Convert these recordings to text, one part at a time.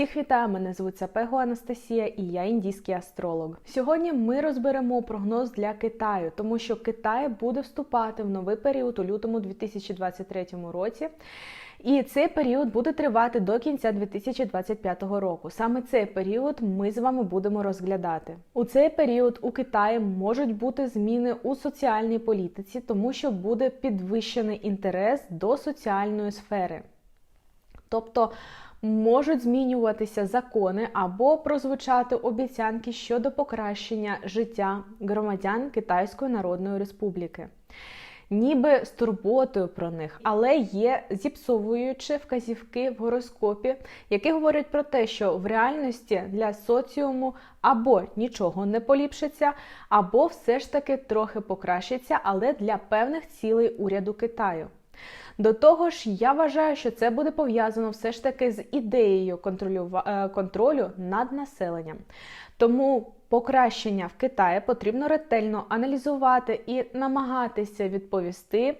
Всіх вітаю, мене звуть Сапего Анастасія і я індійський астролог. Сьогодні ми розберемо прогноз для Китаю, тому що Китай буде вступати в новий період у лютому 2023 році. І цей період буде тривати до кінця 2025 року. Саме цей період ми з вами будемо розглядати. У цей період у Китаї можуть бути зміни у соціальній політиці, тому що буде підвищений інтерес до соціальної сфери. Тобто можуть змінюватися закони або прозвучати обіцянки щодо покращення життя громадян Китайської Народної Республіки. Ніби з турботою про них, але є зіпсовуючі вказівки в гороскопі, які говорять про те, що в реальності для соціуму або нічого не поліпшиться, або все ж таки трохи покращиться, але для певних цілей уряду Китаю. До того ж, я вважаю, що це буде пов'язано все ж таки з ідеєю контролю, контролю над населенням. Тому покращення в Китаї потрібно ретельно аналізувати і намагатися відповісти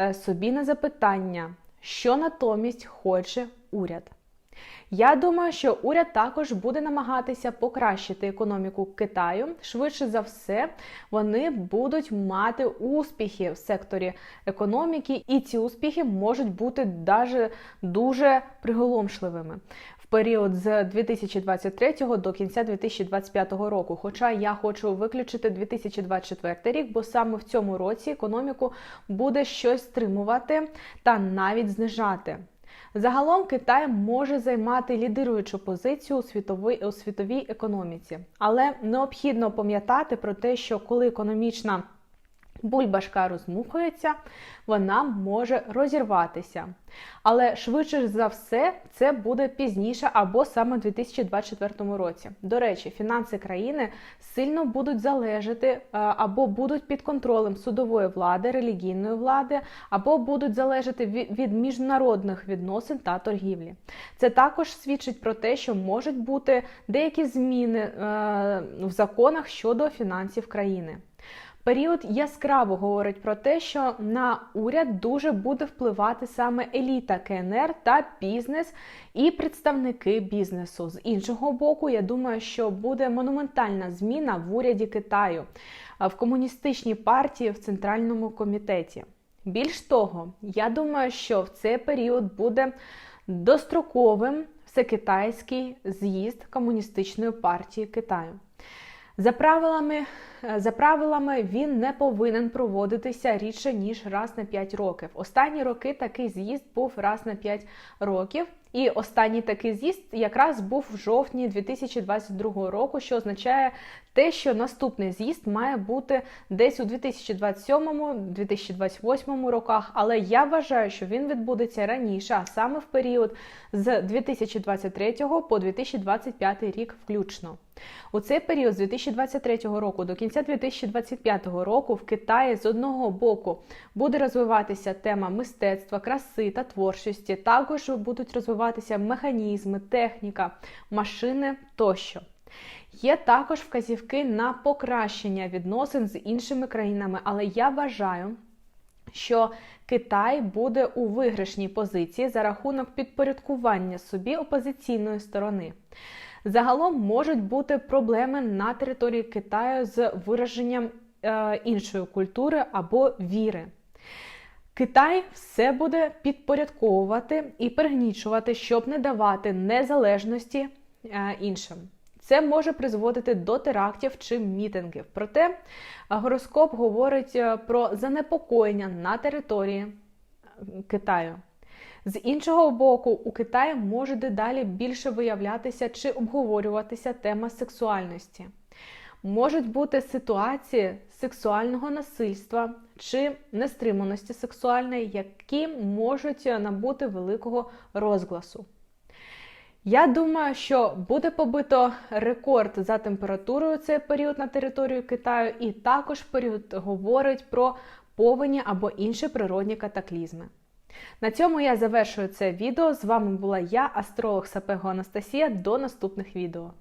е, собі на запитання, що натомість хоче уряд. Я думаю, що уряд також буде намагатися покращити економіку Китаю. Швидше за все, вони будуть мати успіхи в секторі економіки, і ці успіхи можуть бути даже дуже приголомшливими. Період з 2023 до кінця 2025 року. Хоча я хочу виключити 2024 рік, бо саме в цьому році економіку буде щось стримувати та навіть знижати. Загалом Китай може займати лідируючу позицію у світовій, у світовій економіці, але необхідно пам'ятати про те, що коли економічна бульбашка розмухується, вона може розірватися. Але швидше за все це буде пізніше або саме у 2024 році. До речі, фінанси країни сильно будуть залежати е, або будуть під контролем судової влади, релігійної влади, або будуть залежати від міжнародних відносин та торгівлі. Це також свідчить про те, що можуть бути деякі зміни е, в законах щодо фінансів країни. Період яскраво говорить про те, що на уряд дуже буде впливати саме еліта КНР та бізнес і представники бізнесу. З іншого боку, я думаю, що буде монументальна зміна в уряді Китаю в комуністичній партії в центральному комітеті. Більш того, я думаю, що в цей період буде достроковим всекитайський з'їзд комуністичної партії Китаю. За правилами за правилами він не повинен проводитися рідше ніж раз на 5 років. Останні роки такий з'їзд був раз на 5 років. І останній такий з'їзд якраз був в жовтні 2022 року, що означає те, що наступний з'їзд має бути десь у 2027-2028 роках. Але я вважаю, що він відбудеться раніше, а саме в період з 2023 по 2025 рік включно. У цей період з 2023 року до кінця 2025 року в Китаї з одного боку буде розвиватися тема мистецтва, краси та творчості. Також будуть розвиватися механізми, техніка, машини тощо. Є також вказівки на покращення відносин з іншими країнами, але я вважаю, що Китай буде у виграшній позиції за рахунок підпорядкування собі опозиційної сторони. Загалом можуть бути проблеми на території Китаю з вираженням е, іншої культури або віри. Китай все буде підпорядковувати і пригнічувати, щоб не давати незалежності е, іншим. Це може призводити до терактів чи мітингів. Проте гороскоп говорить е, про занепокоєння на території Китаю. З іншого боку, у Китаї може дедалі більше виявлятися чи обговорюватися тема сексуальності. Можуть бути ситуації сексуального насильства чи нестриманості сексуальної, які можуть набути великого розгласу. Я думаю, що буде побито рекорд за температурою цей період на територію Китаю, і також період говорить про повені або інші природні катаклізми. На цьому я завершую це відео. З вами була я, астролог Сапего Анастасія. До наступних відео.